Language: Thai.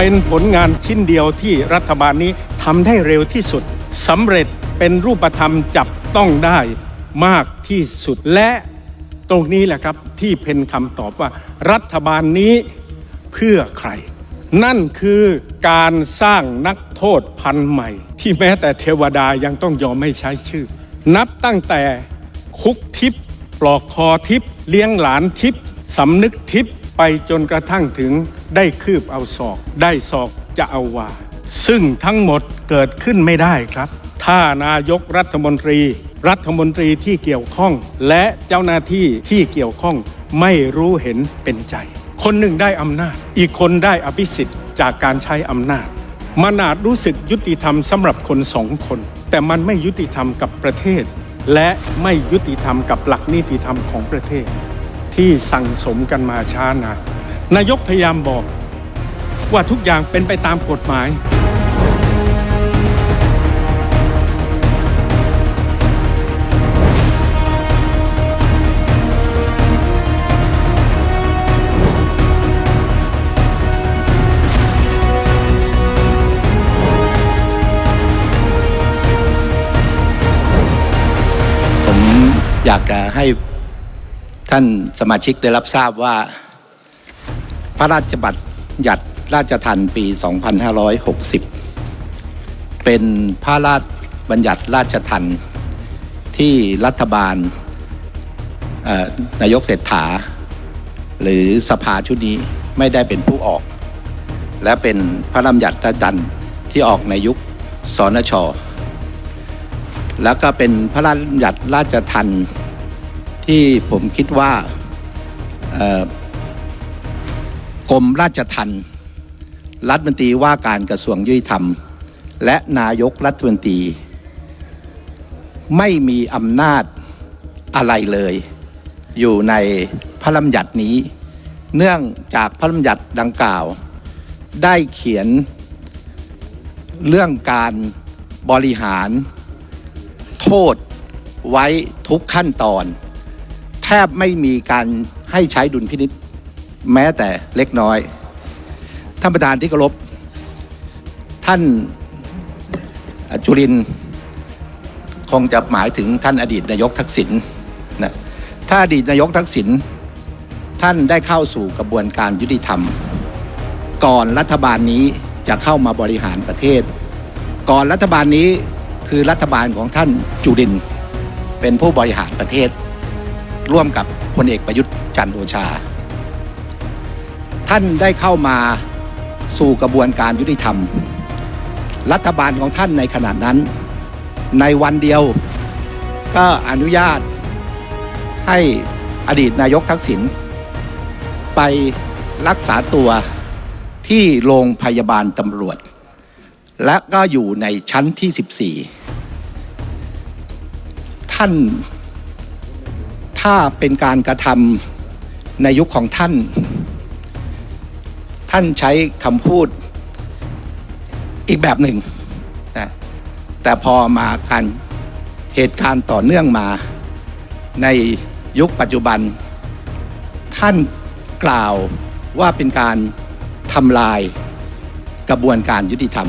เป็นผลงานชิ้นเดียวที่รัฐบาลนี้ทำได้เร็วที่สุดสำเร็จเป็นรูปธรรมจับต้องได้มากที่สุดและตรงนี้แหละครับที่เป็นคำตอบว่า รัฐบาลนี้เพื่อใคร นั่นคือการสร้างนักโทษพันใหม่ ที่แม้แต่เทวดายังต้องยอมไม่ใช้ชื่อ นับตั้งแต่คุกทิพย์ปลอกคอทิพย์เลี้ยงหลานทิพย์สำนึกทิพย์ ไปจนกระทั่งถึงได้คืบเอาศอก ได้ศอกจะเอาวาซึ่งทั้งหมดเกิดขึ้นไม่ได้ครับ ถ้านายกรัฐมนตรี รัฐมนตรีที่เกี่ยวข้อง และเจ้าหน้าที่ที่เกี่ยวข้องไม่รู้เห็นเป็นใจ คนหนึ่งได้อำนาจ อีกคนได้อภิสิทธิ์จากการใช้อำนาจมันอาจรู้สึกยุติธรรมสำหรับคนสองคน แต่มันไม่ยุติธรรมกับประเทศ และไม่ยุติธรรมกับหลักนิติธรรมของประเทศ ที่สั่งสมกันมาช้านานนายกพยายามบอกว่าทุกอย่างเป็นไปตามกฎหมาย ผมอยากจะให้ ท่านสมาชิกได้รับทราบว่า พระราชบัญญัติราชทัณฑ์ปี 2560 เป็นพระราชบัญญัติราชทัณฑ์ที่รัฐบาลนายกเศรษฐา หรือสภาชุดนี้ไม่ได้เป็นผู้ออก และเป็นพระราชบัญญัติราชทัณฑ์ที่ออกในยุคสนช แล้วก็เป็นพระราชบัญญัติราชทัณฑ์ ที่ผมคิดว่ากรมราชทัณฑ์รัฐมนตรีว่าการกระทรวงยุติธรรม และนายกรัฐมนตรี ไม่มีอำนาจอะไรเลย อยู่ในพระราชบัญัตินี้ เนื่องจากพระราชบัญญัติดังกล่าว ได้เขียนเรื่องการบริหารโทษไว้ทุกขั้นตอน แทบไม่มีการให้ใช้ดุลพินิษแม้แต่เล็กน้อย ท่านประธานที่เคารพท่านจุรินคงจะหมายถึงท่านอดีตนายกทักษิณนะถ้าอดีตนายกทักษิณท่านได้เข้าสู่กระบวนการยุติธรรม ก่อนรัฐบาลนี้จะเข้ามาบริหารประเทศ ก่อนรัฐบาลนี้คือรัฐบาลของท่านจุรินเป็นผู้บริหารประเทศ ร่วมกับพลเอกประยุทธ์จันทร์โอชา ท่านได้เข้ามาสู่กระบวนการยุติธรรม รัฐบาลของท่านในขณะนั้น ในวันเดียวก็อนุญาตให้อดีตนายกทักษิณไปรักษาตัวที่โรงพยาบาลตำรวจ และก็อยู่ในชั้นที่ 14 ท่าน ถ้าเป็นการกระทำในยุคของท่าน ท่านใช้คำพูดอีกแบบหนึ่งนะแต่พอมาการเหตุการณ์ต่อเนื่องมาในยุคปัจจุบัน ท่านกล่าวว่าเป็นการทำลายกระบวนการยุติธรรม